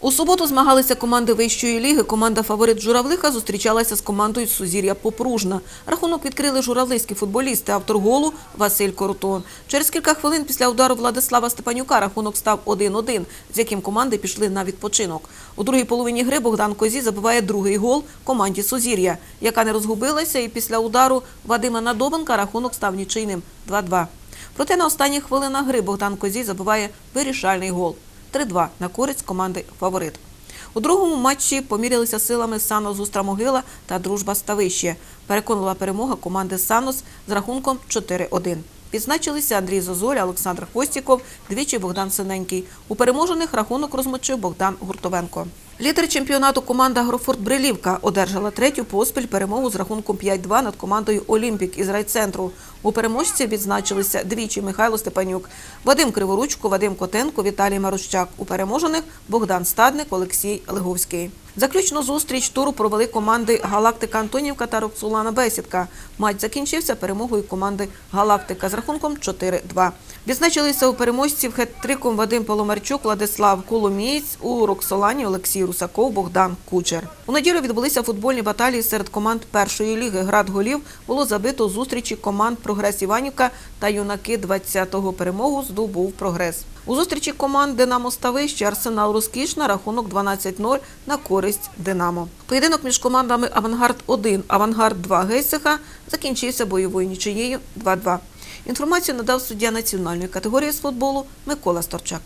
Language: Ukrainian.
У суботу змагалися команди вищої ліги. Команда фаворит Журавлиха зустрічалася з командою Сузір'я Попружна. Рахунок відкрили журавлиські футболісти. Автор голу Василь Коротон. Через кілька хвилин після удару Владислава Степанюка рахунок став 1-1, з яким команди пішли на відпочинок. У другій половині гри Богдан Козі забиває другий гол команді Сузір'я, яка не розгубилася, і після удару Вадима Надобенка рахунок став нічийним 2-2. Проте на останніх хвилинах гри Богдан Козій забиває вирішальний гол. 3-2 на користь команди «Фаворит». У другому матчі помірялися силами Санос Устра Могила та Дружба Ставище. Переконала перемога команди Санос з рахунком 4-1. Відзначилися Андрій Зозоля, Олександр Хвостіков, двічі Богдан Синенький. У переможених рахунок розмочив Богдан Гуртовенко. Лідер чемпіонату команда Грофорт Брилівка одержала третю поспіль перемогу з рахунком 5-2 над командою Олімпік із райцентру. У переможці відзначилися двічі Михайло Степанюк, Вадим Криворучко, Вадим Котенко, Віталій Марущак. У переможених Богдан Стадник, Олексій Леговський. Заключну зустріч туру провели команди Галактика Антонівка та Роксулана Бесідка. Матч закінчився перемогою команди Галактика з рахунком 4-2. Відзначилися у переможців хет-триком Вадим Поломарчук, Владислав Коломієць, у Роксолані Олексій Русаков, Богдан Кучер. У неділю відбулися футбольні баталії серед команд першої ліги. Град голів було забито зустрічі команд Прогрес Іванівка та юнаки 20-го. Перемогу здобув прогрес. У зустрічі команд Динамо Ставище Арсенал Розкіш на рахунок 12-0 на користь Динамо. Поєдинок між командами Авангард 1, Авангард 2 Гейсиха закінчився бойовою нічиєю 2-2. Інформацію надав суддя національної категорії з футболу Микола Сторчак.